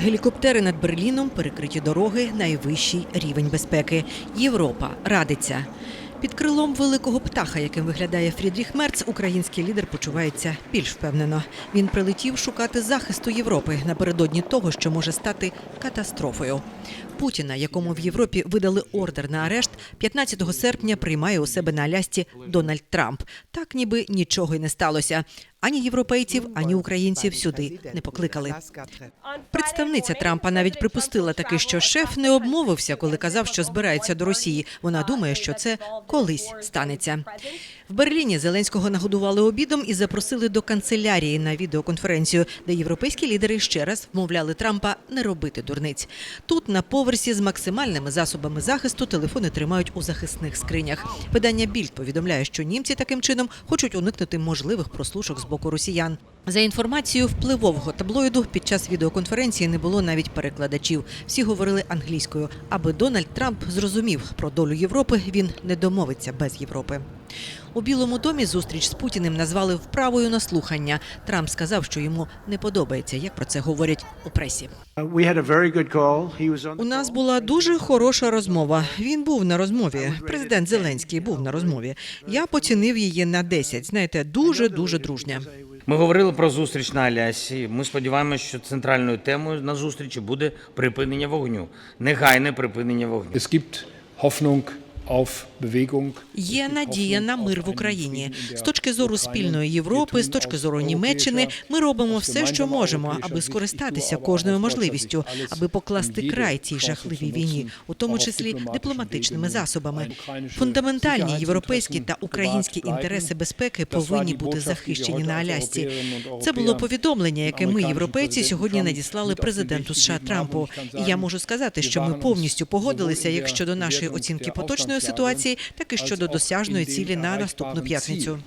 Гелікоптери над Берліном, перекриті дороги, найвищий рівень безпеки. Європа радиться. Під крилом великого птаха, яким виглядає Фрідріх Мерц, український лідер почувається більш впевнено. Він прилетів шукати захисту Європи напередодні того, що може стати катастрофою. Путіна, якому в Європі видали ордер на арешт, 15 серпня приймає у себе на Алясці Дональд Трамп. Так ніби нічого й не сталося. Ані європейців, ані українців сюди не покликали. Представниця Трампа навіть припустила таки, що шеф не обмовився, коли казав, що збирається до Росії. Вона думає, що це колись станеться. В Берліні Зеленського нагодували обідом і запросили до канцелярії на відеоконференцію, де європейські лідери ще раз вмовляли Трампа не робити дурниць. Тут на поверсі з максимальними засобами захисту телефони тримають у захисних скринях. Видання Більд повідомляє, що німці таким чином хочуть уникнути можливих прослушок з боку росіян. За інформацією впливового таблоїду, під час відеоконференції не було навіть перекладачів. Всі говорили англійською. Аби Дональд Трамп зрозумів про долю Європи, він не домовиться без Європи. У Білому домі зустріч з Путіним назвали вправою на слухання. Трамп сказав, що йому не подобається, як про це говорять у пресі. У нас була дуже хороша розмова. Він був на розмові. Президент Зеленський був на розмові. Я поцінив її на 10. Знаєте, дуже дуже дружня. Ми говорили про зустріч на Алясі. Ми сподіваємося, що центральною темою на зустрічі буде припинення вогню, негайне припинення вогню. Es gibt Hoffnung. Є надія на мир в Україні. З точки зору спільної Європи, з точки зору Німеччини, ми робимо все, що можемо, аби скористатися кожною можливістю, аби покласти край цій жахливій війні, у тому числі дипломатичними засобами. Фундаментальні європейські та українські інтереси безпеки повинні бути захищені на Алясці. Це було повідомлення, яке ми, європейці, сьогодні надіслали президенту США Трампу. І я можу сказати, що ми повністю погодилися як щодо нашої оцінки поточної ситуації, так і щодо досяжної цілі на наступну п'ятницю.